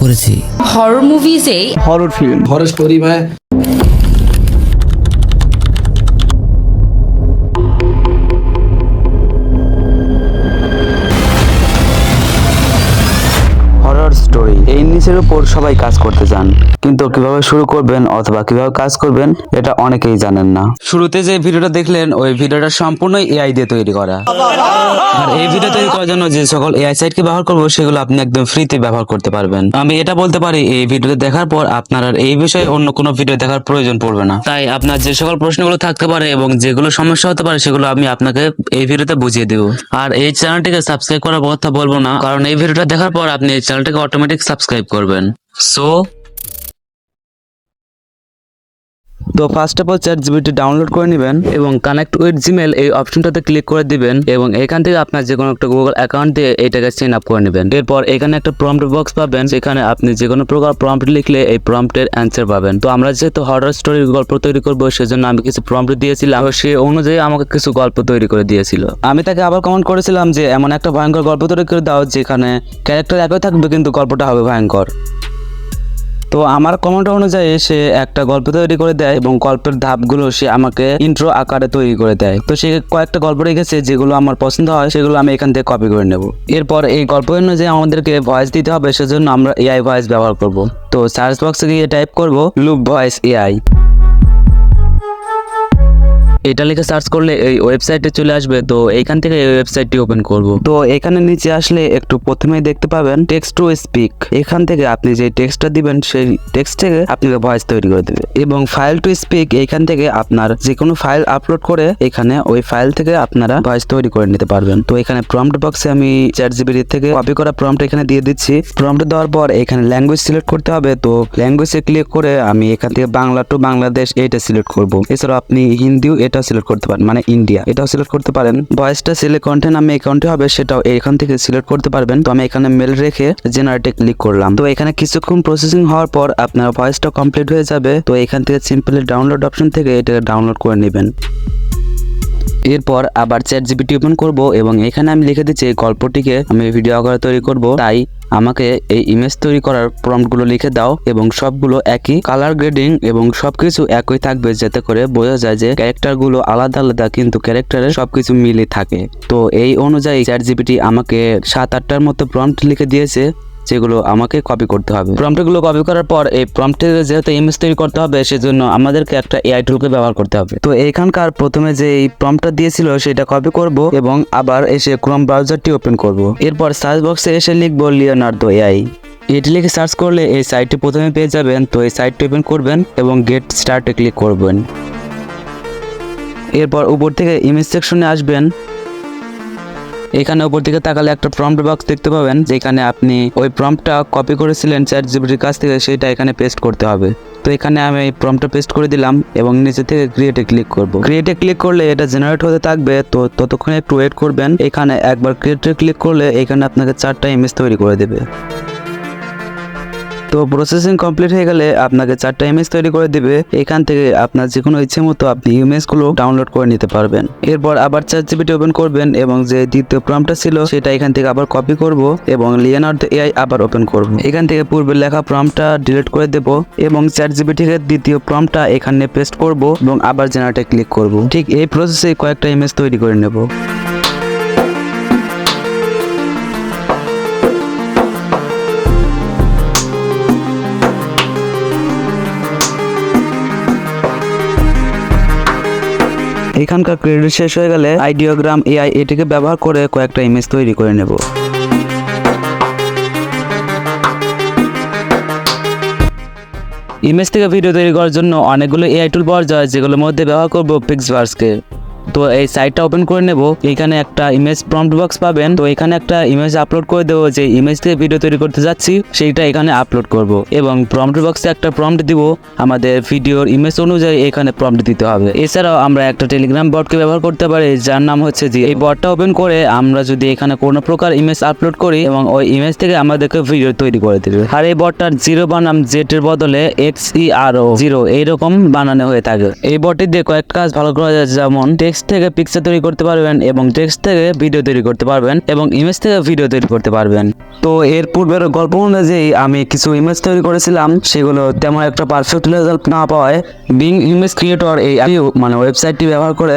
করেছি। হরর মুভিজে horror film horror story ভাই। এই নিচের উপর সবাই কাজ করতে চান। কিন্তু কীভাবে শুরু করবেন অথবা কীভাবে কাজ করবেন, এটা অনেকেই জানেন না। শুরুতে যে ভিডিওটা দেখলেন, ওই ভিডিওটা সম্পূর্ণই এআই দিয়ে তৈরি করা। আর এই ভিডিও তৈরি করার জন্য যে সকল এআই সাইটকে ব্যবহার করব, সেগুলো আপনি একদম ফ্রিতে ব্যবহার করতে পারবেন। আমি এটা বলতে পারি, এই ভিডিওতে দেখার পর আপনার আর এই বিষয়ে অন্য কোনো ভিডিও দেখার প্রয়োজন পড়বে না। তাই আপনার যে সকল প্রশ্নগুলো থাকতে পারে এবং যেগুলো সমস্যা হতে পারে, সেগুলো আমি আপনাকে এই ভিডিওতে বুঝিয়ে দেবো। আর এই চ্যানেলটিকে সাবস্ক্রাইব করার কথা বলব না, কারণ এই ভিডিওটা দেখার পর আপনি এই চ্যানেলটিকে অটোমেটিক সাবস্ক্রাইব করবেন। সো তো first of all ChatGPT download করে নেবেন এবং কানেক্ট উইথ জিমেল এই অপশনটাতে ক্লিক করে দিবেন এবং এখান থেকে আপনার যে কোনো একটা গুগল অ্যাকাউন্ট দিয়ে এটাকে সাইন আপ করে নেবেন। এরপর এখানে একটা প্রম্পট বক্স পাবেন, সেখানে আপনি যে কোনো প্রকার প্রম্পট লিখলে এই প্রম্পটের অ্যান্সার পাবেন। তো আমরা যেহেতু হরর স্টোরির গল্প তৈরি করব, সেজন্য আমি কিছু প্রম্পট দিয়েছিলাম। সে অনুযায়ী আমাকে কিছু গল্প তৈরি করে দিয়েছিল। আমি তাকে আবার কমেন্ট করেছিলাম যে, এমন একটা ভয়ঙ্কর গল্প তৈরি করে দাও, যেখানে ক্যারেক্টার একই থাকবে, কিন্তু গল্পটা হবে ভয়ঙ্কর। তো আমার কমেন্ট অনুযায়ী সে একটা গল্প তৈরি করে দেয় এবং গল্পের ধাপগুলো সে আমাকে ইন্ট্রো আকারে তৈরি করে দেয়। তো সে কয়েকটা গল্প রেখেছে যেগুলো আমার পছন্দ হয়, সেগুলো আমি এখান থেকে কপি করে নেব। এরপর এই গল্প অনুযায়ী আমাদেরকে ভয়েস দিতে হবে, সেজন্য আমরা এআই ভয়েস ব্যবহার করব। তো সার্চ বক্সে গিয়ে টাইপ করব লুপ ভয়েস এআই এটা লিখে সার্চ করলে এই ওয়েবসাইটে চলে আসবে। তো এইখান থেকে এই ওয়েবসাইটটি ওপেন করব। তো এখানে নিচে আসলে একটু প্রথমেই দেখতে পাবেন টেক্সট টু স্পিক এখান থেকে আপনি যে টেক্সটটা দিবেন, সেই টেক্সট থেকে আপনাকে ভয়েস তৈরি করে দেবে। এবং ফাইল টু স্পিক এখান থেকে আপনার যে কোনো ফাইল আপলোড করে এখানে ওই ফাইল থেকে আপনারা ভয়েস তৈরি করে নিতে পারবেন। তো এখানে প্রম্পট বক্সে আমি চ্যাট জিবিটি থেকে কপি করা প্রম্পট এখানে দিয়ে দিচ্ছি। প্রম্পট দেওয়ার পর এখানে ল্যাঙ্গুয়েজ সিলেক্ট করতে হবে। তো ল্যাঙ্গুয়েজে ক্লিক করে আমি এখান থেকে বাংলা টু বাংলাদেশ এইটা সিলেক্ট করব। এছাড়াও আপনি হিন্দিও এটা সিলেক্ট করতে পারেন মানে ইন্ডিয়া এটাও সিলেক্ট করতে পারেন। ভয়েসটা সিলেক্ট কন্টেন্ট আমি অ্যাকাউন্টে হবে, সেটাও এখান থেকে সিলেক্ট করতে পারবেন। তো আমি এখানে মেল রেখে জেনারেটে ক্লিক করলাম। তো এখানে কিছুক্ষণ প্রসেসিং হওয়ার পর আপনার ভয়েসটা কমপ্লিট হয়ে যাবে। তো এখান থেকে সিম্পলি ডাউনলোড অপশন থেকে এটা ডাউনলোড করে নেবেন। এরপর আবার চ্যাট জিপিটি ওপেন করব এবং এখানে আমি লিখে দিচ্ছি, গল্পটিকে আমি ভিডিও আকারে তৈরি করব। তাই আমাকে এই ইমেজ তৈরি করার প্রম্পটগুলো লিখে দাও এবং সবগুলো একই কালার গ্রেডিং এবং সবকিছু একই থাকবে যাতে করে বোঝা যায় যে ক্যারেক্টারগুলো আলাদা আলাদা কিন্তু ক্যারেক্টারের সবকিছু মিলে থাকে। তো এই অনুযায়ী চ্যাট জিপিটি আমাকে সাত আটটার মতো প্রম্পট লিখে দিয়েছে। যেগুলো আমাকে কপি করতে হবে। প্রম্পটগুলো কপি করার পর এই প্রম্পটে যেহেতু ইমেজ তৈরি করতে হবে, সেজন্য আমাদেরকে একটা এআই টুলকে ব্যবহার করতে হবে। তো এইখানকার প্রথমে যে এই প্রম্পটটা দিয়েছিল, সেটা কপি করব এবং আবার এসে ক্রোম ব্রাউজারটি ওপেন করব। এরপর সার্চ বক্সে এসে লিখব লিওনার্দো এআই এটি লিখে সার্চ করলে এই সাইটটি প্রথমে পেয়ে যাবেন। তো এই সাইটটি ওপেন করবেন এবং গেট স্টার্টে ক্লিক করবেন। এরপর উপর থেকে ইমেজ সেকশনে আসবেন। এখানে উপর দিকে তাকালে একটা প্রম্পট বক্স দেখতে পাবেন, যেখানে আপনি ওই প্রম্পটটা কপি করেছিলেন চ্যাট জিবিটির কাছ থেকে, সেটা এখানে পেস্ট করতে হবে। তো এখানে আমি এই প্রম্পটটা পেস্ট করে দিলাম এবং নিচে থেকে ক্রিয়েটে ক্লিক করব। ক্রিয়েটে ক্লিক করলে এটা জেনারেট হতে থাকবে, তো ততক্ষণে একটু ওয়েট করবেন। এখানে একবার ক্রিয়েটে ক্লিক করলে এখানে আপনাকে চারটা ইমেজ তৈরি করে দেবে। তো প্রসেসিং কমপ্লিট হয়ে গেলে আপনাকে চারটা ইমেজ তৈরি করে দিবে। এখান থেকে আপনার যে কোনো ইচ্ছে মতো আপনি ইমেজগুলো ডাউনলোড করে নিতে পারবেন। এরপর আবার চার জিবিটি ওপেন করবেন এবং যে দ্বিতীয় প্রম্পটটা ছিল, সেটা এখান থেকে আবার কপি করব এবং লিওনার্দো এআই আবার ওপেন করব। এখান থেকে পূর্বে লেখা প্রম্পটটা ডিলিট করে দেব এবং চার জিবি থেকে দ্বিতীয় প্রম্পটটা এখানে পেস্ট করব এবং আবার জেনারেটে ক্লিক করব। ঠিক এই প্রসেসে কয়েকটা ইমেজ তৈরি করে নেব। এখানকার ক্রেডিট শেষ হয়ে গেলে আইডিওগ্রাম এআই এটিকে ব্যবহার করে কয়েকটা ইমেজ তৈরি করে নেব। ইমেজ থেকে ভিডিও তৈরি করার জন্য অনেকগুলো এআই টুল পাওয়া যায়, যেগুলোর মধ্যে ব্যবহার করব পিক্সভার্সকে তো এই সাইটটা ওপেন করে নেব। এখানে একটা ইমেজ প্রম্পট বক্স পাবেন। তো এখানে একটা ইমেজ আপলোড করে দেবো। যে ইমেজ থেকে ভিডিও তৈরি করতে যাচ্ছি, সেইটা এখানে আপলোড করব। এবং প্রম্পট বক্সে একটা প্রম্পট দিব। আমাদের ভিডিওর ইমেজ অনুযায়ী এখানে প্রম্পট দিতে হবে। এছাড়াও আমরা একটা টেলিগ্রাম বটকে ব্যবহার করতে পারি, যার নাম হচ্ছে জি এই বটটা ওপেন করে আমরা যদি এখানে কোনো প্রকার ইমেজ আপলোড করি এবং ওই ইমেজ থেকে আমাদেরকে ভিডিও তৈরি করে দেবে। আর এই বটটার জিরো বানাম জেড এর বদলে এক্স ই আর ও জিরো এইরকম বানানো হয়ে থাকে। এই বটটি দিয়ে কয়েকটা কাজ ভালো করা যায়। যেমন টেক্সট থেকে পিকচার তৈরি করতে পারবেন এবং টেক্সট থেকে ভিডিও তৈরি করতে পারবেন এবং ইমেজ থেকে ভিডিও তৈরি করতে পারবেন। তো এর পূর্বের গল্প অনুযায়ী আমি কিছু ইমেজ তৈরি করেছিলাম, সেগুলো তেমন একটা পারফেক্ট রেজাল্ট না পাওয়ায় বিং ইমেজ ক্রিয়েটর এই মানে ওয়েবসাইটটি ব্যবহার করে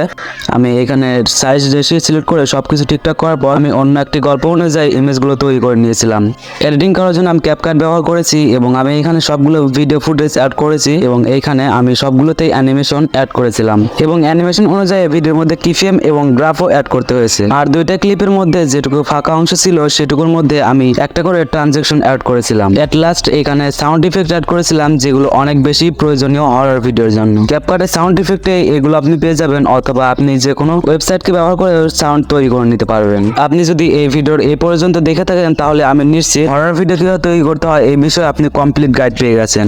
আমি এখানে সাইজ রেশিও সিলেক্ট করে সব কিছু ঠিকঠাক করার পর আমি অন্য একটি গল্প অনুযায়ী ইমেজগুলো তৈরি করে নিয়েছিলাম। এডিটিং করার জন্য আমি ক্যাপকাট ব্যবহার করেছি এবং আমি এখানে সবগুলো ভিডিও ফুটেজ অ্যাড করেছি এবং এইখানে আমি সবগুলোতেই অ্যানিমেশন অ্যাড করেছিলাম। এবং অ্যানিমেশন অনুযায়ী ভিডিওর মধ্যে কিফেম এবং গ্রাফও অ্যাড করতে হয়েছে। আর দুইটা ক্লিপের মধ্যে যেটুকু ফাঁকা অংশ ছিল, সেটুকুর মধ্যে আমি একটা করে ট্রানজেকশন অ্যাড করেছিলাম। এট লাস্ট এখানে সাউন্ড ইফেক্ট অ্যাড করেছিলাম, যেগুলো অনেক বেশি প্রয়োজনীয় হরার ভিডিওর জন্য। ক্যাপকাটের সাউন্ড ইফেক্টে এগুলো আপনি পেয়ে যাবেন, অথবা আপনি যে কোনো ওয়েবসাইটকে ব্যবহার করে সাউন্ড তৈরি করে নিতে পারবেন। আপনি যদি এই ভিডিওর এই পর্যন্ত দেখে থাকেন, তাহলে আমি নিশ্চিত হরার ভিডিও কীভাবে তৈরি করতে হয়, এই বিষয়ে আপনি কমপ্লিট গাইড পেয়ে গেছেন।